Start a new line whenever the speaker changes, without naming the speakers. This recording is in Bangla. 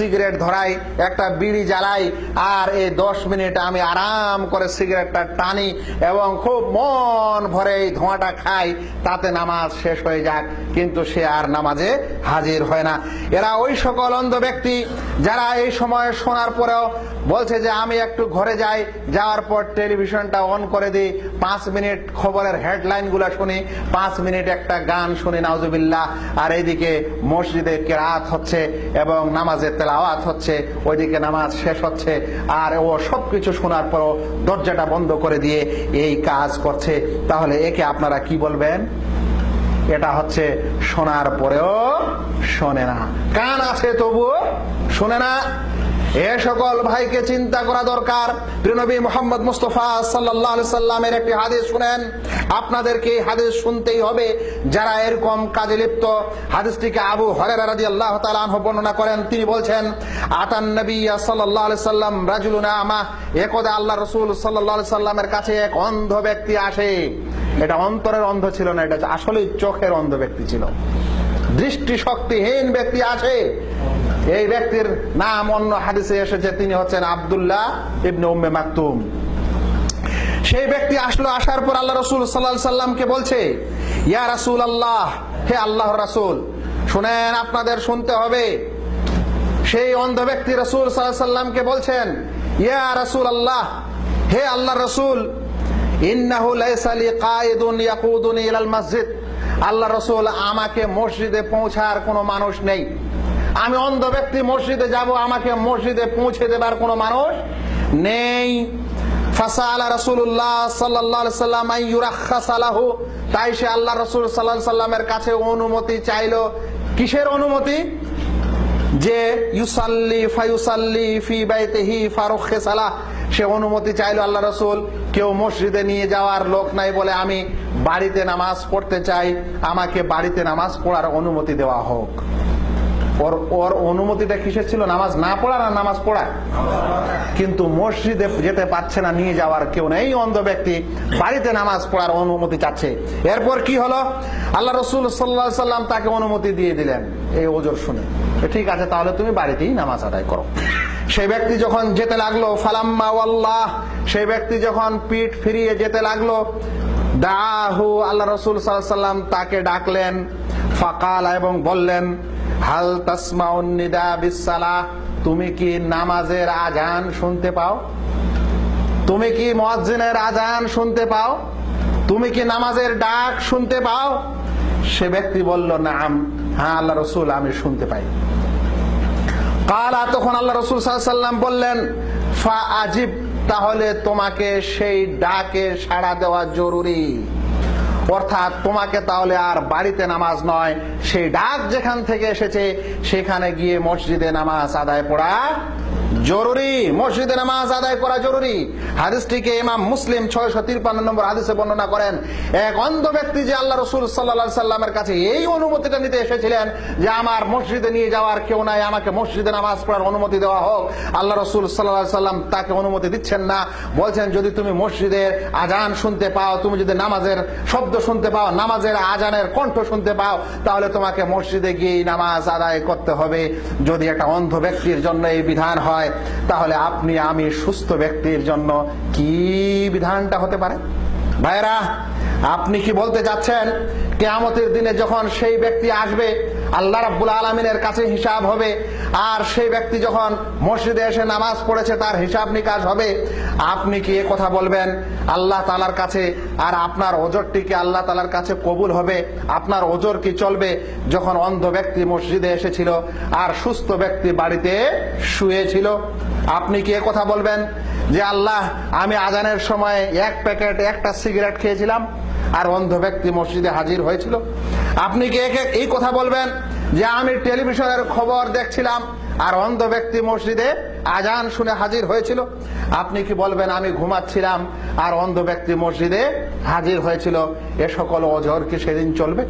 সিগারেট ধরাই, একটা বিড়ি জ্বালাই, আর এই দশ মিনিট আমি আরাম করে সিগারেটটা টানি এবং খুব মন ভরে এই ধোঁয়াটা খাই, তাতে নামাজ শেষ হয়ে যাক। কিন্তু সে আর নামাজে হাজির হয় না। এরা ওই সকল অন্ধ ব্যক্তি যারা এই সময় শোনার পরেও বলছে যে আমি একটু ঘরে যাই, যাওয়ার পর টেলিভিশনটা অন করে দিই। পাঁচ মিনিট খবরের হেডলাইনগুলা শুনি, পাঁচ মিনিট একটা গান শুনি, নাউজুবিল্লাহ। আর এইদিকে মসজিদে কেরাত হচ্ছে এবং নামাজের তেলাওয়াত হচ্ছে, ওইদিকে নামাজ শেষ হচ্ছে। আর ও সবকিছু শোনার পরও দরজাটা বন্ধ করে দিয়ে এই কাজ করছে। তাহলে একে আপনারা কি বলবেন? এটা হচ্ছে শোনার পরেও শোনে না। কান আছে তবুও শোনে না। এ সকল ভাইকে চিন্তা করা দরকার। প্রিয়নবী মোহাম্মদ মুস্তফা সাল্লাহ সাল্লামের একটি হাদিস শুনেন। আপনাদেরকে হাদিস শুনতেই হবে। যারা এরকম কাজে লিপ্ত, হাদিসটিকে আবু হরেরা রাজি আল্লাহ তালাহ বর্ণনা করেন, তিনি বলছেন, আতান নবী সাল্লাহ সাল্লাম রাজুলুনা আমা, একদা আল্লাহ রসুল সাল্লাহ সাল্লামের কাছে এক অন্ধ ব্যক্তি আসে। এটা অন্তরের অন্ধ ছিল না, এটা আসলে চোখের অন্ধ ব্যক্তি ছিল। দৃষ্টি শক্তিহীন ব্যক্তি আছে এই ব্যক্তির নাম অন্য হাদিসে এসেছে, তিনি হচ্ছেন আব্দুল্লাহ ইবনে উম্মে মাকতুম। সেই ব্যক্তি আসলো, আসার পর আল্লাহ রসুল সাল্লাহ সাল্লামকে বলছে, ইয়া রাসূল আল্লাহ হে আল্লাহ রাসূল, শুনেন আপনাদের শুনতে হবে। সেই অন্ধ ব্যক্তি রসুল সাল্লাহ সাল্লামকে বলছেন, ইয়া রাসূল আল্লাহ হে আল্লাহ রসুল আল্লাহ রসুল আমাকে মসজিদে পৌঁছার কোনো মানুষ নেই। আমি অন্ধ ব্যক্তি, মসজিদে যাব, আমাকে মসজিদে পৌঁছে দেবার কোনো মানুষ নেই। সাল্লাম তাই সে আল্লাহ সাল্লামের কাছে অনুমতি চাইলো। অনুমতি? যে ইউসাল্লি ফি সে অনুমতি চাইলো আল্লাহ রসুল, কেউ মসজিদে নিয়ে যাওয়ার লোক নাই বলে আমি বাড়িতে নামাজ পড়তে চাই। আমাকে বাড়িতে নামাজ পড়ার অনুমতি দেওয়া হোক। ওর ওর অনুমতিটা কিসের ছিল? নামাজ না পড়া না নামাজ পড়া। কিন্তু মসজিদে যেতে পারছে না, নিয়ে যাওয়ার কেউ নেই। অন্ধ ব্যক্তি বাড়িতে নামাজ পড়ার অনুমতি চাচ্ছে। এরপর কি হলো? আল্লাহ রসুল সাল্লাহ সাল্লাম তাকে অনুমতি দিয়ে দিলেন। এই ওজোর শুনে। ঠিক আছে, তাহলে তুমি বাড়িতেই নামাজ আদায় করো। সেই ব্যক্তি যখন যেতে লাগল, ফালাম্মা সেই ব্যক্তি যখন পিঠ ফিরিয়ে যেতে লাগল দাহু আল্লাহ রসুল সাল্লাম তাকে ডাকলেন, ফাকাল এবং বললেন হাল তাসমাউন নিদা বিসালাহ তুমি কি নামাজের আজান শুনতে পাও? তুমি কি মুয়াজ্জিনের আজান শুনতে পাও? তুমি কি নামাজের ডাক শুনতে পাও? সে ব্যক্তি বলল, নাম হ্যাঁ আল্লাহ রসুল, আমি শুনতে পাই। কালা, তখন আল্লাহ রসুল সাল্লাম বললেন ফা আজিব তাহলে তোমাকে সেই ডাকে সাড়া দেওয়া জরুরি। অর্থাৎ তোমাকে তাহলে আর বাড়িতে নামাজ নয়, সেই ডাক যেখান থেকে এসেছে, সেখানে গিয়ে মসজিদে নামাজ আদায় পড়া জরুরি। মসজিদে নামাজ আদায় করা জরুরি। হাদিসটিকে ইমাম মুসলিম ছয়শো তিরপান্ন নম্বর হাদিসে বর্ণনা করেন। এক অন্ধ ব্যক্তি যে আল্লাহ রসুল সাল্লা সাল্লামের কাছে এই অনুমতিটা নিতে এসেছিলেন যে আমার মসজিদে নিয়ে যাওয়ার কেউ নাই, আমাকে মসজিদে নামাজ পড়ার অনুমতি দেওয়া হোক। আল্লাহ রসুল সাল্লাহ সাল্লাম তাকে অনুমতি দিচ্ছেন না। বলছেন, যদি তুমি মসজিদের আজান শুনতে পাও, তুমি যদি নামাজের শব্দ শুনতে পাও, নামাজের আজানের কণ্ঠ শুনতে পাও, তাহলে তোমাকে মসজিদে গিয়ে নামাজ আদায় করতে হবে। যদি একটা অন্ধ ব্যক্তির জন্য এই বিধান হয় তাহলে আপনি আমি সুস্থ ব্যক্তির জন্য কি বিধানটা হতে পারে? ভাইরা আপনি কি বলতে যাচ্ছেন? কেয়ামতের দিনে যখন সেই ব্যক্তি আসবে, আল্লাহ রাব্বুল আলমিনের কাছে হিসাব হবে, আর সেই ব্যক্তি যখন মসজিদে এসে নামাজ পড়েছে, তার হিসাব নিকাশ হবে, আপনি কি এ কথা বলবেন? আল্লাহ তালার কাছে, আর আপনার ওজরটি কি আল্লাহ তালার কাছে কবুল হবে? আপনার ওজর কি চলবে? যখন অন্ধ ব্যক্তি মসজিদে এসেছিল, আর সুস্থ ব্যক্তি বাড়িতে শুয়েছিল, আপনি কি এ কথা বলবেন? যে আল্লাহ, আমি আজানের সময় এক প্যাকেট, একটা সিগারেট খেয়েছিলাম আর অন্ধ ব্যক্তি মসজিদে হাজির হয়েছিল। আপনি কি একে এই কথা বলবেন? যে আমি টেলিভিশনের খবর দেখছিলাম আর অন্ধ ব্যক্তি মসজিদে আজান শুনে হাজির হয়েছিল। আপনি কি বলবেন, আমি ঘুমাচ্ছিলাম আর অন্ধ ব্যক্তি মসজিদে হাজির হয়েছিল? এ সকল অজর কি সেদিন চলবে?